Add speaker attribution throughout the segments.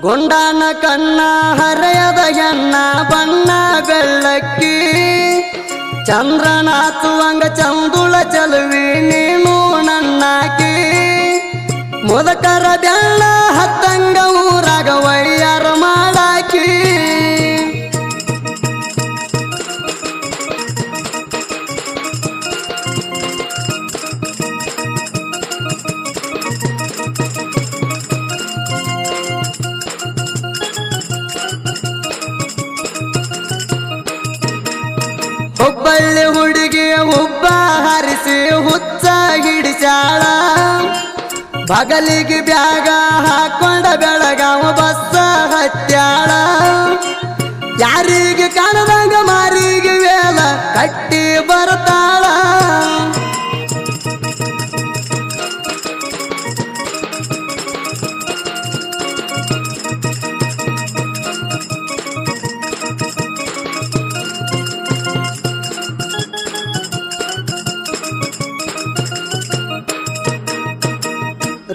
Speaker 1: ಗುಂಡನ ಕಣ್ಣ ಹರೆಯದ ಎಣ್ಣ ಬಣ್ಣ ಬೆಳ್ಳಕ್ಕಿ. ಚಂದ್ರನಾಥುವಂಗ ಚಂದುಳ ಚಲುವಿ ನೀನು ನನ್ನಾಕಿ. ಮುದಕರ ಬೆಳ್ಳ ಬಗಲಿಗೆ ಬ್ಯಾಗ ಹಾಕೊಂಡ ಬೆಳಗಾವ ಬಸ್ಸ ಹತ್ಯಾಳ. ಯಾರಿಗೆ ಕಾಣದಂಗ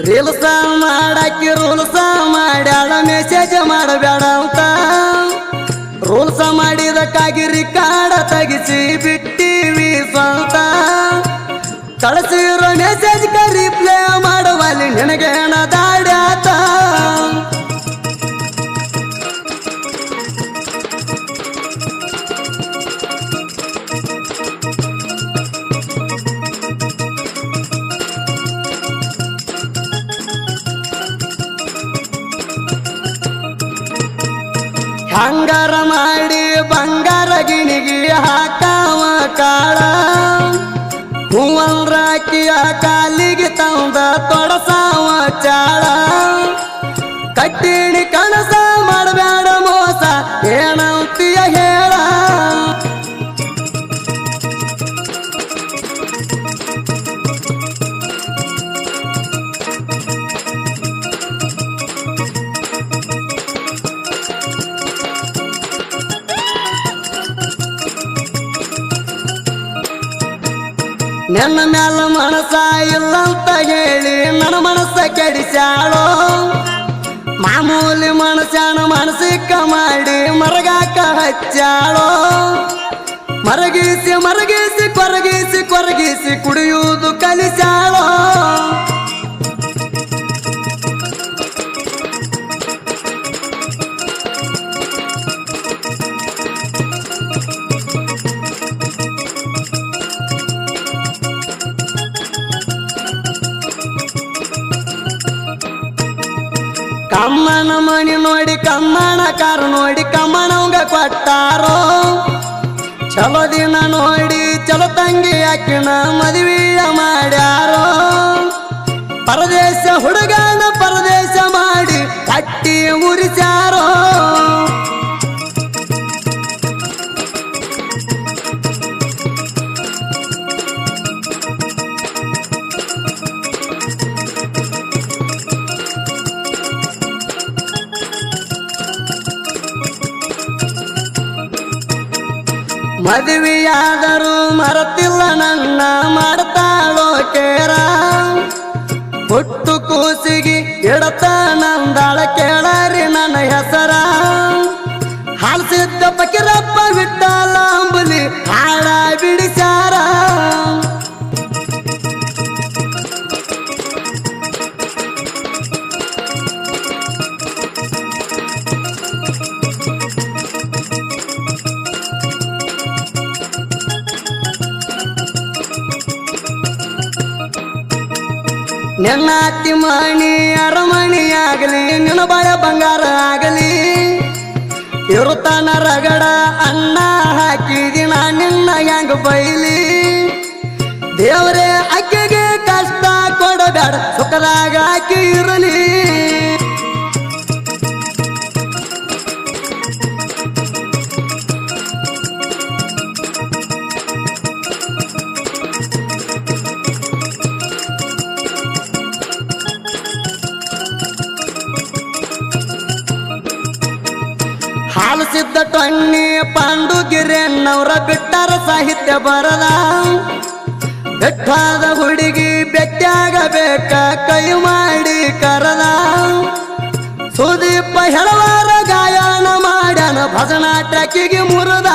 Speaker 1: ರೀಲ್ಸ ಮಾಡಾಕಿ ರೂಲ್ಸ ಮಾಡ್ಯಾಳ ಮೆಸೇಜ್ ಮಾಡಬೇಡ ಅಂತ. ರೂಲ್ಸ ಮಾಡಿದಕ್ಕಾಗಿ ರಿಕಾರ್ಡ ತೆಗಿಸಿ ಬಿಟ್ಟಿವಿ ಸ್ವಂತ. ಕಳಿಸಿರೋ ಮೆಸೇಜ್ ರಿಪ್ಲೈ ಮಾಡುವಲ್ಲಿ ನಿನಗೇನ ಹಂಗಾರ ಮಾಡಿ ಬಂಗಾರ ಗಿಣಿಗಿ ಹಾಕಾವ ಕಾಳ. ಹೂವಲ್ರಾಕಿಯ ಕಾಲಿಗೆ ತಂದ ತೊಡಸಾವ ಚಾಳ. ಕಟ್ಟಿಣಿ ಕನಸ ಮಾಡಬೇಡ ಮೋಸ ಏನಂತೀಯ ನನ್ನ ಮ್ಯಾಲ ಮನಸ ಇಲ್ಲಂತ ಹೇಳಿ ನನ್ನ ಮನಸ್ಸ ಕೆಡಿಸ್ಯಾಳೋ? ಮಾಮೂಲಿ ಮನಸ್ಸನ ಮನಸ್ಸಿಕ್ಕ ಮಾಡಿ ಮರಗಾಕ ಹಚ್ಚಾಳೋ ಮರಗಿಸಿ ಮರಗಿಸಿ, ಕೊರಗಿಸಿ ಕೊರಗಿಸಿ ಕುಡಿಯುವುದು ಕಲಿಸ್ಯಾಳೋ? ಕಮ್ಮನ ಮಣಿ ನೋಡಿ ಕಮ್ಮನ ನೋಡಿ ಕಮ್ಮನವಂಗ ಕೊಟ್ಟಾರೋ? ಚಲೋ ದಿನ ನೋಡಿ, ಚಲೋ ತಂಗಿ ಅಕ್ಕಿನ ಮದುವೆಯ ಮಾಡ್ಯಾರೋ? ಪರದೇಶ ಮದುವೆಯಾದರೂ ಮರತಿಲ್ಲ ನನ್ನ ಮಾಡ್ತಾಳೋ ಕೇರ. ನಿನ್ನ ಅತ್ತಿ ಮಣಿ, ಅರಮಣಿ ಆಗಲಿ ನಿನ್ನ ಬಾಯ ಬಂಗಾರ ಆಗಲಿ. ಇರುತ್ತಾನ ರಗಡ ಅನ್ನ ಹಾಕಿದಿನ ನಿನ್ನ ಹೆಂಗ ಬೈಲಿ. ದೇವರೇ, ಅಕ್ಕಿಗೆ ಕಷ್ಟ ಕೊಡಬೇಡ, ಸುಖದಾಗ ಅಕ್ಕಿ ಇರಲಿ. ಟೊನ್ನಿ ಪಾಂಡುಗಿರೆನ್ನವರ ಬಿಟ್ಟರ ಸಾಹಿತ್ಯ ಬರಲ. ಬೆಟ್ಟಾದ ಹುಡುಗಿ ಬೆಟ್ಟಾಗಬೇಕ ಕೈ ಮಾಡಿ ಕರಲ. ಸುದೀಪ ಹೆಳವಾರ ಗಾಯನ ಮಾಡ್ಯಾನ ಭಜನಾ ಟ್ಯಾಕಿಗೆ ಮುರದ.